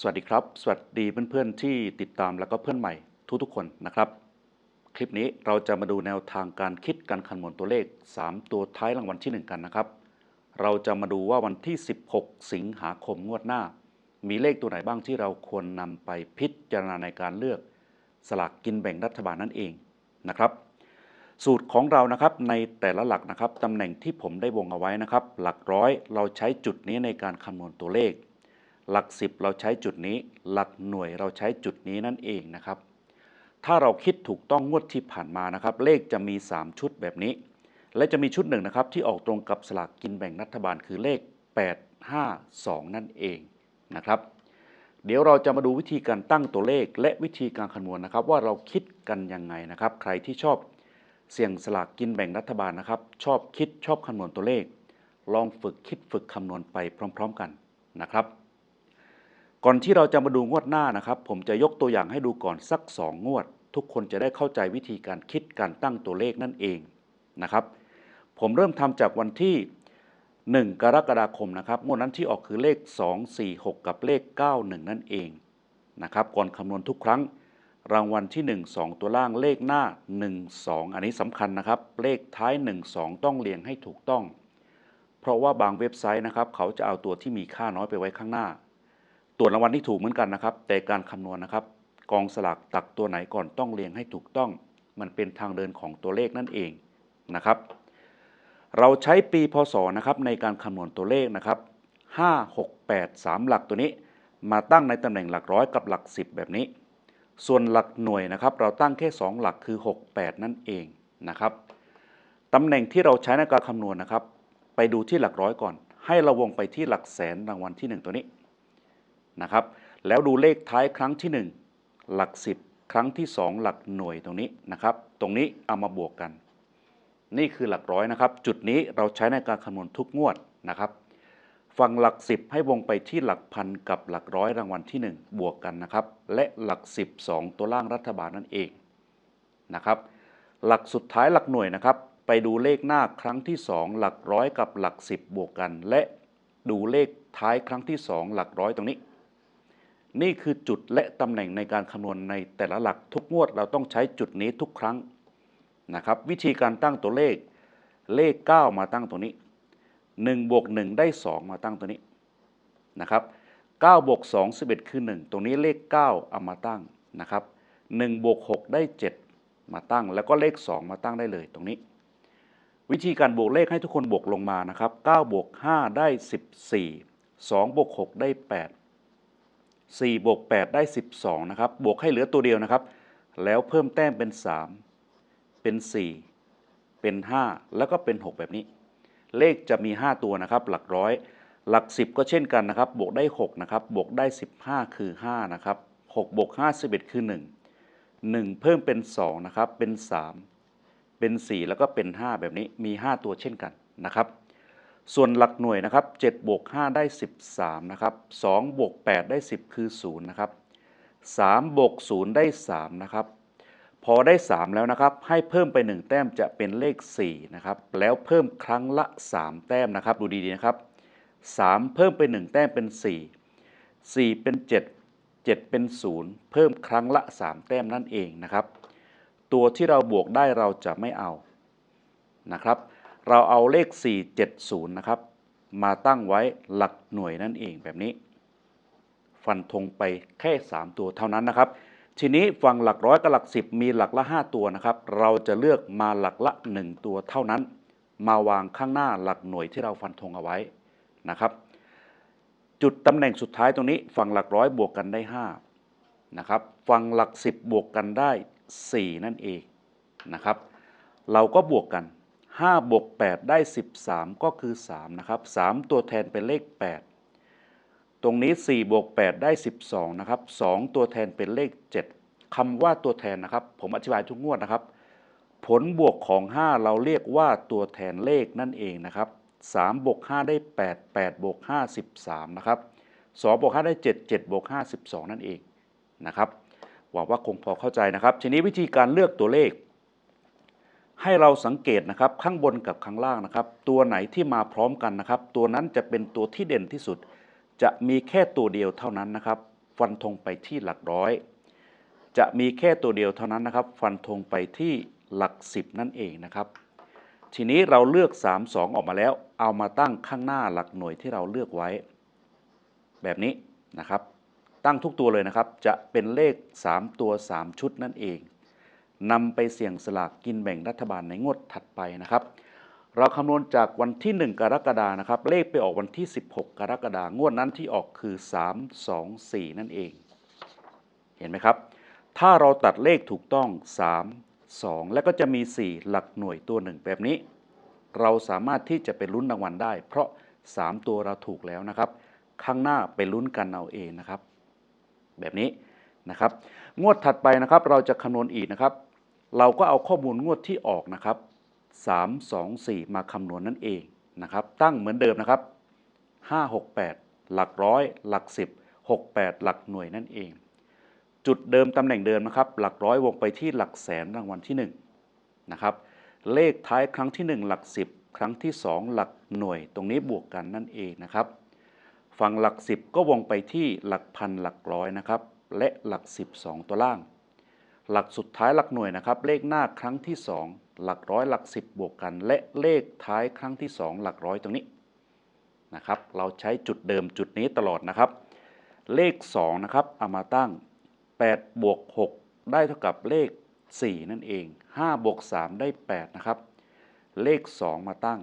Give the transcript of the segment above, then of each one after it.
สวัสดีครับ สวัสดีเพื่อนๆที่ติดตามแล้วก็เพื่อนใหม่ทุกๆคนนะครับ คลิปนี้เราจะมาดูแนวทางการคิดการคำนวณตัวเลข 3 ตัวท้ายรางวัลที่ 1 กันนะครับ เราจะมาดูว่าวันที่ 16 สิงหาคมงวดหน้า มีเลขตัวไหนบ้างที่เราควรนำไปพิจารณาในการเลือกสลากกินแบ่งรัฐบาลนั่นเองนะครับ สูตรของเรานะครับในแต่ละหลักนะครับตำแหน่งที่ผมได้วงเอาไว้นะครับ หลักร้อยเราใช้จุดนี้ในการคำนวณตัวเลข หลักสิบเราใช้จุดนี้ หลักหน่วยเราใช้จุดนี้นั่นเองนะครับ ถ้าเราคิดถูกต้องงวดที่ผ่านมานะครับ เลขจะมี 3 ชุดแบบนี้ และจะมีชุดหนึ่งนะครับที่ออกตรงกับสลากกินแบ่งรัฐบาลคือเลข 852 นั่นเองนะครับเดี๋ยวเราจะมาดูวิธีการตั้งตัวเลข และวิธีการคำนวณนะครับ ว่าเราคิดกันยังไงนะครับ ใครที่ชอบเสี่ยงสลากกินแบ่งรัฐบาลนะครับ ชอบคิดชอบคำนวณตัวเลข ลองฝึกคิดฝึกคำนวณไปพร้อม ๆ กันนะครับ ก่อนที่เราจะมาดูงวดหน้านะครับ ผมจะยกตัวอย่างให้ดูก่อนสัก 2 งวด ทุกคนจะได้เข้าใจวิธีการคิดการตั้งตัวเลขนั่นเองนะครับ ผมเริ่มทำจากวันที่ 1 กรกฎาคมนะครับงวดนั้นที่ออกคือเลข 2 4 6 กับเลข 91 นั่นเองนะครับก่อนคำนวณทุกครั้งรางวัลที่ 1 2 ตัวล่างเลขหน้า 1 2 อันนี้สำคัญนะครับ เลขท้าย 1 2 ต้องเรียงให้ถูกต้อง เพราะว่าบางเว็บไซต์นะครับ เขาจะเอาตัวที่มีค่าน้อยไปไว้ข้างหน้า ตรวจรางวัลที่ถูกเหมือนกันนะครับ แต่การคำนวณนะครับ กองสลากตักตัวไหนก่อนต้องเรียงให้ถูกต้อง มันเป็นทางเดินของตัวเลขนั่นเองนะครับ เราใช้ปีพศนะครับในการคำนวณตัวเลขนะครับ5 6 8 3 หลักตัวนี้ มาตั้งในตำแหน่งหลักร้อยกับหลัก 10 แบบนี้ ส่วนหลักหน่วยนะครับ เราตั้งแค่ 2 หลักคือ 6 8 นั่นเองนะครับตำแหน่งที่เราใช้ในการคำนวณนะครับ ไปดูที่หลักร้อยก่อน ให้เราวงไปที่หลักแสนรางวัลที่ 1 ตัวนี้ นะครับ แล้วดูเลขท้ายครั้งที่ 1 หลัก 10 ครั้งที่ 2 หลักหน่วยตรงนี้นะครับ ตรงนี้เอามาบวกกัน นี่คือหลักร้อยนะครับ จุดนี้เราใช้ในการคำนวณทุกงวดนะครับฟังหลัก 10 ให้วงไปที่หลักพันกับหลักร้อยรางวัลที่ 1 บวกกันนะครับ และหลัก 10 2 ตัวล่างรัฐบาลนั่นเองนะครับ หลักสุดท้ายหลักหน่วยนะครับ ไปดูเลขหน้าครั้งที่ 2 หลักร้อยกับหลัก 10 บวกกัน และดูเลขท้ายครั้งที่ 2 หลักร้อยตรงนี้ นี่คือจุดและตำแหน่งในการคำนวณในแต่ละหลักทุกงวดเราต้องใช้จุดนี้ทุกครั้งนะครับวิธีการตั้งตัวเลขเลข 9 มาตั้งตัวนี้1บวก1ได้ 2 มาตั้งตัวนี้นะครับ9บวก2 11 คือ 1 ตรงนี้เลข 9 เอามาตั้งนะครับ1บวก6ได้ 7 มาตั้ง แล้วก็เลข 2 มาตั้งได้เลยตรงนี้ วิธีการบวกเลขให้ทุกคนบวกลงมานะครับ9บวก5ได้ 14 2บวก6ได้ 8 4บวก8ได้ 12 นะครับ บวกให้เหลือตัวเดียวนะครับ แล้วเพิ่มแต้มเป็น 3 เป็น 4 เป็น 5 แล้วก็เป็น 6 แบบนี้ เลขจะมี 5 ตัวนะครับ หลักร้อย หลัก 10 ก็เช่นกันนะครับ บวกได้ 6 นะครับ บวกได้ 15 คือ 5 นะครับ 6 บวก 5 11 คือ 1 1 เพิ่มเป็น 2 นะครับ เป็น 3 เป็น 4 แล้วก็เป็น 5 แบบนี้ มี 5 ตัวเช่นกันนะครับ ส่วนหลักหน่วยนะครับ7บวก5ได้ 13นะครับ2บวก8ได้ 10 คือ0นะครับ3บวก0ได้3นะครับพอได้ 3 แล้วนะครับ ให้เพิ่มไป 1 แต้มจะเป็นเลข4นะครับแล้วเพิ่มครั้งละ 3 แต้มนะครับ ดูดีๆนะครับ 3 เพิ่มไป 1 แต้มเป็น 4 4 เป็น 7 7 เป็น 0 เพิ่มครั้งละ 3 แต้มนั่นเองนะครับ ตัวที่เราบวกได้เราจะไม่เอานะครับ เราเอาเลข 470 นะครับ มาตั้งไว้หลักหน่วยนั่นเองแบบนี้ ฟันธงไปแค่ 3 ตัวเท่านั้นนะครับ ทีนี้ฝั่งหลักร้อยกับหลัก 10 มีหลักละ 5 ตัวนะครับ เราจะเลือกมาหลักละ 1 ตัวเท่านั้น มาวางข้างหน้าหลักหน่วยที่เราฟันธงเอาไว้นะครับ จุดตำแหน่งสุดท้ายตรงนี้ฝั่งหลักร้อยบวกกันได้ 5 นะครับ ฝั่งหลัก 10 บวกกันได้ 4 นั่นเองนะครับ เราก็บวกกัน 5บวก8ได้ 13 ก็คือ 3 นะครับ 3 ตัวแทนเป็นเลข 8 ตรงนี้ 4 บวก 8 ได้ 12 นะครับ 2 ตัวแทนเป็นเลข 7คำว่าตัวแทนนะครับ ผมอธิบายทุกงวดนะครับ ผลบวกของ 5 เราเรียกว่าตัวแทนเลขนั่นเองนะครับ 3 บวก 5 ได้ 8 8 บวก 5 13 นะครับ 2 บวก 5 ได้ 7 7 บวก 5 12 นั่นเองนะครับ หวังว่าคงพอเข้าใจนะครับ ทีนี้วิธีการเลือกตัวเลข ให้เราสังเกตนะครับข้างบนกับข้างล่างนะครับ ตัวไหนที่มาพร้อมกันนะครับ ตัวนั้นจะเป็นตัวที่เด่นที่สุด จะมีแค่ตัวเดียวเท่านั้นนะครับ ฟันธงไปที่หลักร้อย จะมีแค่ตัวเดียวเท่านั้นนะครับ ฟันธงไปที่หลักสิบนั่นเองนะครับ ทีนี้เราเลือก 3 2 ออกมาแล้ว เอามาตั้งข้างหน้าหลักหน่วยที่เราเลือกไว้ แบบนี้นะครับ ตั้งทุกตัวเลยนะครับ จะเป็นเลข 3 ตัว 3 ชุดนั่นเอง นำไปเสี่ยงสลากกินแบ่งรัฐบาลในงวดถัดไปนะครับ เราคำนวณจากวันที่ 1 กรกฎานะครับ เลขไปออกวันที่ 16 กรกฎางวดนั้นที่ออกคือ 3 2 4 นั่นเอง เห็นไหมครับ ถ้าเราตัดเลขถูกต้อง 3 2 แล้วก็จะมี 4 หลักหน่วยตัวหนึ่งแบบนี้ เราสามารถที่จะไปลุ้นรางวัลได้ เพราะ 3 ตัวเราถูกแล้วนะครับ ข้างหน้าไปลุ้นกันเอาเองนะครับ แบบนี้นะครับ งวดถัดไปนะครับ เราจะคำนวณอีกนะครับ เราก็เอาข้อมูลงวดที่ออกนะครับ 3 2 4 มาคำนวณนั่นเองนะครับ ตั้งเหมือนเดิมนะครับ 5 6 8 หลักร้อยหลัก 10 6 8 หลักหน่วยนั่นเอง จุดเดิมตำแหน่งเดิมนะครับ หลักร้อยวงไปที่หลักแสนรางวัลที่1นะครับ เลขท้ายครั้งที่ 1 หลัก 10 ครั้งที่ 2 หลักหน่วย ตรงนี้บวกกันนั่นเองนะครับ ฝั่งหลัก 10 ก็วงไปที่หลักพันหลักร้อยนะครับ และหลัก 12 ตัวล่าง หลักสุดท้ายหลักหน่วยนะครับ เลขหน้าครั้งที่ 2 หลักร้อยหลัก 10 บวกกัน และเลขท้ายครั้งที่ 2 หลักร้อยตรงนี้นะครับ เราใช้จุดเดิมจุดนี้ตลอดนะครับ เลข2นะครับเอามาตั้ง8บวก6ได้เท่ากับเลข 4 นั่นเอง5บวก3ได้8นะครับเลข 2 มาตั้ง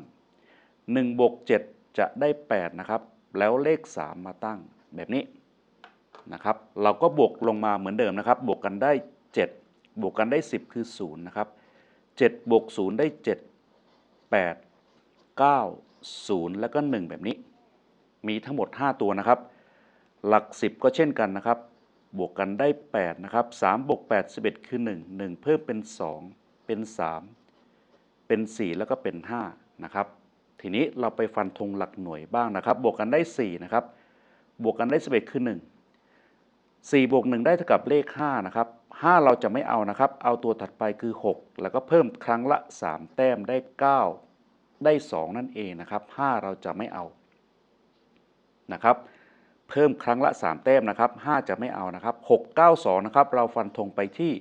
1บวก7จะได้8นะครับแล้วเลข 3 มาตั้งแบบนี้นะครับ เราก็บวกลงมาเหมือนเดิมนะครับ บวกกันได้ 7 บวกกันได้ 10 คือ 0 นะครับ 7 บวก 0 ได้ 7 8 9 0 แล้วก็ 1 แบบนี้ มีทั้งหมด 5 ตัวนะครับ หลัก 10 ก็เช่นกันนะครับ บวกกันได้ 8 นะครับ3บวก8 11 คือ 1 1 เพิ่มเป็น 2 เป็น 3 เป็น 4 แล้วก็เป็น 5 นะครับ ทีนี้เราไปฟันธงหลักหน่วยบ้างนะครับ บวกกันได้ 4 นะครับ บวกกันได้ 11 คือ 1 4บวก1ได้เท่ากับเลข5นะครับ 5 เราจะไม่เอานะครับ เอาตัวถัดไปคือ 6 แล้วก็เพิ่มครั้งละ 3 แต้มได้ 9 ได้ 2 นั่นเองนะครับ 5 เราจะไม่เอานะครับ เพิ่มครั้งละ 3 แต้มนะครับ 5 จะไม่เอานะครับ 6 9 2 นะครับ เราฟันธงไปที่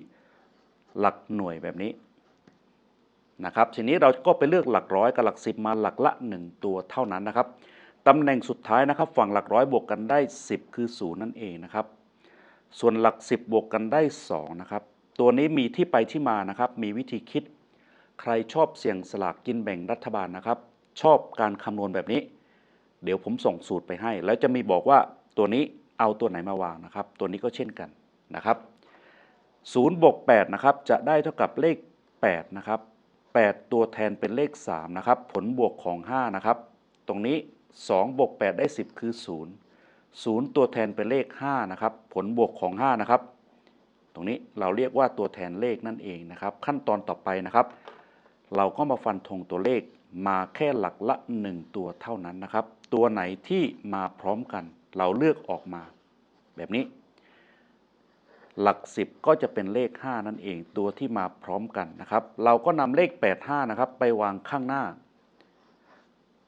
หลักหน่วยแบบนี้นะครับ ทีนี้เราก็ไปเลือกหลักร้อยกับหลัก 10 มาหลักละ 1 ตัวเท่านั้นนะครับตำแหน่งสุดท้ายนะครับ ฝั่งหลักร้อยบวกกันได้ 10 คือ 0 นั่นเองนะครับ ส่วนหลัก 10 บวกกันได้ 2 นะครับ ตัวนี้มีที่ไปที่มานะครับ มีวิธีคิด ใครชอบเสี่ยงสลากกินแบ่งรัฐบาลนะครับ ชอบการคำนวณแบบนี้ เดี๋ยวผมส่งสูตรไปให้ แล้วจะมีบอกว่าตัวนี้เอาตัวไหนมาวางนะครับ ตัวนี้ก็เช่นกันนะครับ0บวก8นะครับ จะได้เท่ากับเลข 8 นะครับ 8 ตัวแทนเป็นเลข 3 นะครับ ผลบวกของ 5 นะครับ ตรงนี้ 2 บวก 8 ได้ 10 คือ 0 0 ตัวแทนเป็นเลข5นะครับผลบวกของ5นะครับตรงนี้เราเรียกว่าตัวแทนเลขนั่นเองนะครับ ขั้นตอนต่อไปนะครับ เราก็มาฟันธงตัวเลขมาแค่หลักละ 1 ตัวเท่านั้นนะครับ ตัวไหนที่มาพร้อมกัน เราเลือกออกมา แบบนี้ หลัก 10 ก็จะเป็นเลข 5 นั่นเอง ตัวที่มาพร้อมกันนะครับ เราก็นำเลข 85 นะครับ ไปวางข้างหน้า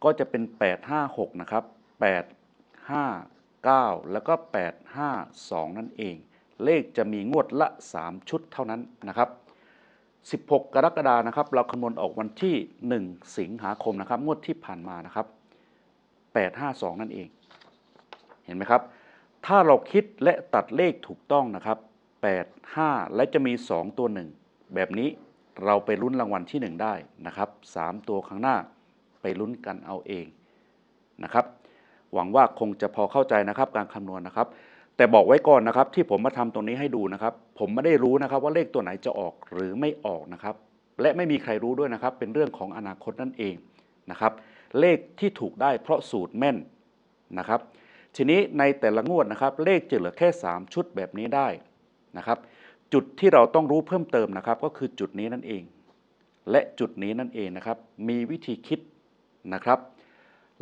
ก็จะเป็น 856 นะครับ 8 5 9 แล้วก็ 8 5 2 นั่นเอง เลขจะมีงวดละ 3 ชุดเท่านั้นนะครับ 16 กรกฎานะครับเราคำนวณออกวันที่ 1 สิงหาคมนะครับ งวดที่ผ่านมานะครับ 852 นั่นเอง เห็นไหมครับ ถ้าเราคิดและตัดเลขถูกต้องนะครับ 8 5 และจะมี 2 ตัว 1 แบบนี้เราไปลุ้นรางวัลที่ 1 ได้นะครับ 3 ตัวข้างหน้าไปลุ้นกันเอาเองนะครับ หวังว่าคงจะพอเข้าใจนะครับการคำนวณนะครับ แต่บอกไว้ก่อนนะครับที่ผมมาทำตรงนี้ให้ดูนะครับ ผมไม่ได้รู้นะครับว่าเลขตัวไหนจะออกหรือไม่ออกนะครับ และไม่มีใครรู้ด้วยนะครับ เป็นเรื่องของอนาคตนั่นเองนะครับ เลขที่ถูกได้เพราะสูตรแม่นนะครับ ทีนี้ในแต่ละงวดนะครับ เลขจะเหลือแค่ 3 ชุดแบบนี้ได้นะครับ จุดที่เราต้องรู้เพิ่มเติมนะครับ ก็คือจุดนี้นั่นเอง และจุดนี้นั่นเองนะครับ มีวิธีคิดนะครับ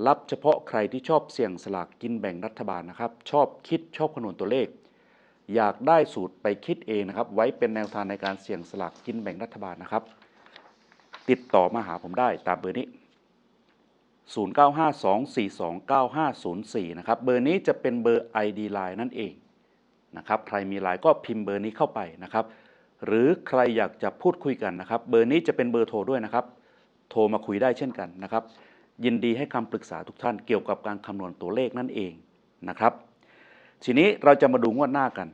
รับเฉพาะใครที่ชอบเสี่ยงสลากกินแบ่งรัฐบาลนะครับ ชอบคิดชอบคำนวณตัวเลข อยากได้สูตรไปคิดเองนะครับ ไว้เป็นแนวทางในการเสี่ยงสลากกินแบ่งรัฐบาลนะครับ ติดต่อมาหาผมได้ตามเบอร์นี้ 0952429504 นะครับ เบอร์นี้จะเป็นเบอร์ ID Line นั่นเองนะครับ ใครมีไลน์ก็พิมพ์เบอร์นี้เข้าไปนะครับ หรือใครอยากจะพูดคุยกันนะครับ เบอร์นี้จะเป็นเบอร์โทรด้วยนะครับ โทรมาคุยได้เช่นกันนะครับ ยินดีให้คำปรึกษาทุกท่านเกี่ยวกับการคำนวณตัวเลขนั่นเองนะครับ ทีนี้เราจะมาดูงวดหน้ากัน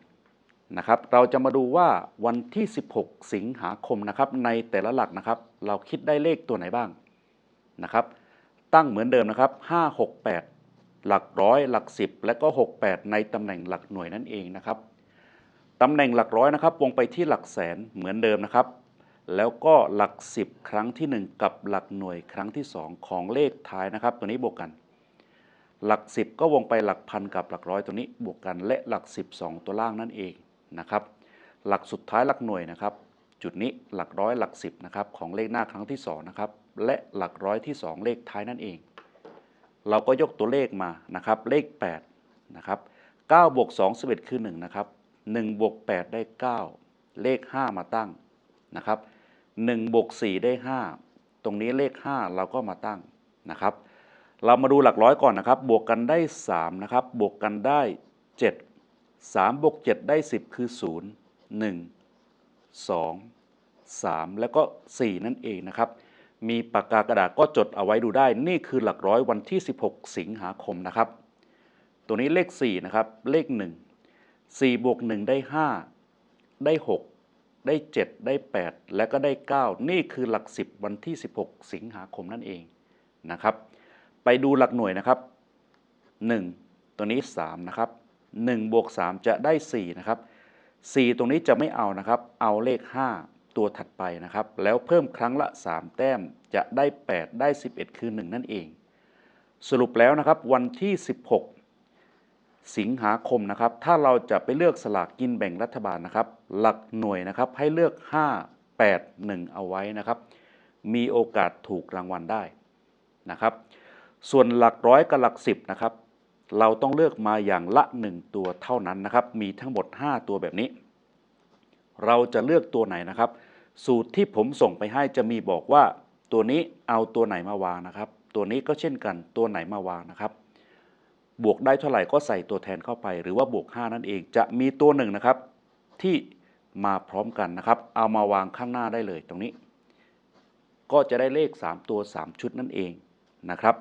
นะครับ เราจะมาดูว่าวันที่ 16 สิงหาคมนะครับ ในแต่ละหลักนะครับ เราคิดได้เลขตัวไหนบ้างนะครับ ตั้งเหมือนเดิมนะครับ 5 6 8 หลักร้อยหลัก 10 และก็ 68 ในตำแหน่งหลักหน่วยนั่นเองนะครับตำแหน่งหลักร้อยนะครับวงไปที่หลักแสนเหมือนเดิมนะครับ แล้วก็หลัก 10 ครั้งที่ 1 กับหลักหน่วยครั้งที่ 2 ของเลขท้ายนะครับ ตัวนี้บวกกัน หลัก 10 ก็วงไปหลักพันกับหลักร้อยตัวนี้บวกกัน และหลัก 12 ตัวล่างนั่นเองนะครับหลักสุดท้ายหลักหน่วยนะครับ จุดนี้หลักร้อยหลัก 10นะครับของเลขหน้าครั้งที่2นะครับและหลักร้อยที่ 2 เลขท้ายนั่นเอง เราก็ยกตัวเลขมานะครับเลข8นะครับ9บวก2 11 คือ1นะครับ1บวก8ได้ 9 เลข 5 มาตั้ง นะครับ1บวก4ได้ 5 ตรงนี้เลข 5 เราก็มาตั้งนะครับ เรามาดูหลักร้อยก่อนนะครับ บวกกันได้3นะครับ บวกกันได้ 7 3บวก7ได้ 10 คือ 0 1 2 3 แล้วก็ 4 นั่นเองนะครับ มีปากกากระดาษก็จดเอาไว้ดูได้ นี่คือหลักร้อยวันที่ 16 สิงหาคมนะครับ ตัวนี้เลข4นะครับ เลข 1 4บวก1ได้ 5 ได้ 6 ได้ 7 ได้ 8 และก็ได้ 9 นี่คือหลัก 10 วันที่ 16 สิงหาคมนั่นเองนะครับ ไปดูหลักหน่วยนะครับ 1 ตัวนี้ 3 นะครับ1บวก3จะได้ 4 นะครับ 4 ตรงนี้จะไม่เอานะครับ เอาเลข 5 ตัวถัดไปนะครับ แล้วเพิ่มครั้งละ 3 แต้มจะได้ 8 ได้ 11 คือ 1 นั่นเอง สรุปแล้วนะครับวันที่ 16 สิงหาคมนะครับถ้าเราจะไปเลือกสลากกินแบ่งรัฐบาลนะครับ หลักหน่วยนะครับให้เลือก 5 8 1 เอาไว้นะครับ มีโอกาสถูกรางวัลได้นะครับ ส่วนหลักร้อยกับหลัก 10นะครับเราต้องเลือกมาอย่างละ 1 ตัวเท่านั้นนะครับ มีทั้งหมด 5 ตัวแบบนี้ เราจะเลือกตัวไหนนะครับ สูตรที่ผมส่งไปให้จะมีบอกว่า ตัวนี้เอาตัวไหนมาวางนะครับ ตัวนี้ก็เช่นกันตัวไหนมาวางนะครับ บวกได้เท่าไหร่ก็ใส่ตัวแทนเข้าไป หรือว่าบวก 5 นั่นเองจะมีตัวหนึ่งนะครับ ที่มาพร้อมกันนะครับ เอามาวางข้างหน้าได้เลยตรงนี้ ก็จะได้เลข 3 ตัว 3 ชุดนั่นเองนะครับ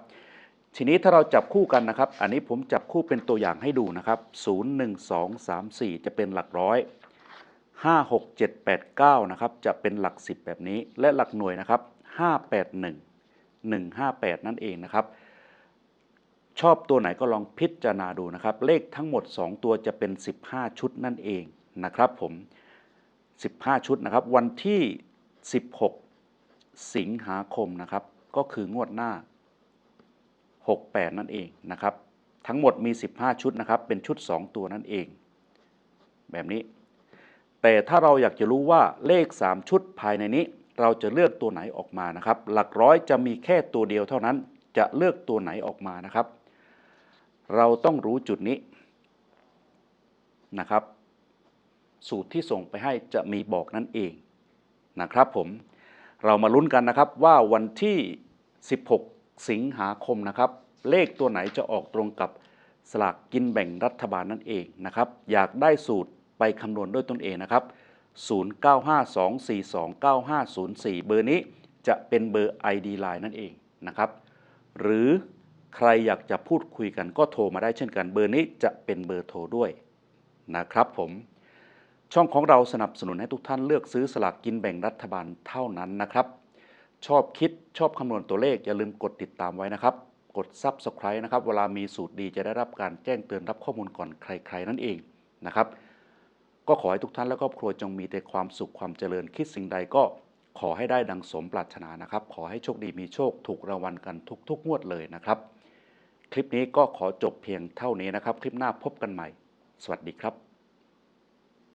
ทีนี้ถ้าเราจับคู่กันนะครับ อันนี้ผมจับคู่เป็นตัวอย่างให้ดูนะครับ 0 1 2 3 4 จะเป็นหลักร้อย 5 6 7 8 9 นะครับ จะเป็นหลัก 10 แบบนี้ และหลักหน่วยนะครับ 5 8 1 1 5 8 นั่นเองนะครับ ชอบตัวไหนก็ลองพิจารณาดูนะครับ เลขทั้งหมด 2 ตัวจะเป็น 15 ชุดนั่นเองนะครับผม 15 ชุดนะครับ วันที่ 16 สิงหาคมนะครับ ก็คืองวดหน้า 68 นั่นเองนะครับ ทั้งหมดมี 15 ชุดนะครับ เป็นชุด 2 ตัวนั่นเอง แบบนี้ แต่ถ้าเราอยากจะรู้ว่าเลข 3 ชุดภายในนี้ เราจะเลือกตัวไหนออกมานะครับ หลักร้อยจะมีแค่ตัวเดียวเท่านั้นจะเลือกตัวไหนออกมานะครับ เราต้องรู้จุดนี้นะครับ สูตรที่ส่งไปให้จะมีบอกนั่นเองนะครับผมเรามาลุ้นกันนะครับว่าวันที่ 16 สิงหาคมนะครับ เลขตัวไหนจะออกตรงกับสลากกินแบ่งรัฐบาลนั่นเองนะครับ อยากได้สูตรไปคำนวณด้วยตนเองนะครับ 0952429504 เบอร์นี้จะเป็นเบอร์ ID Line นั่นเองนะครับ หรือ ใครอยากจะพูดคุยกันก็โทรมาได้เช่นกัน เบอร์นี้จะเป็นเบอร์โทรด้วยนะครับผมช่องของเราสนับสนุนให้ทุกท่านเลือกซื้อสลากกินแบ่งรัฐบาลเท่านั้นนะครับ ชอบคิดชอบคำนวณตัวเลข อย่าลืมกดติดตามไว้นะครับ กด Subscribe นะครับ เวลามีสูตรดีจะได้รับการแจ้งเตือนรับข้อมูลก่อนใคร ๆ นั่นเองนะครับ ก็ขอให้ทุกท่านและครอบครัวจงมีแต่ความสุขความเจริญคิดสิ่งใดก็ขอให้ได้ดังสมปรารถนานะครับ ขอให้โชคดีมีโชคถูกรางวัลกันทุกๆงวดเลยนะครับ คลิปนี้ก็ขอจบเพียงเท่านี้นะครับ คลิปหน้าพบกันใหม่ สวัสดีครับ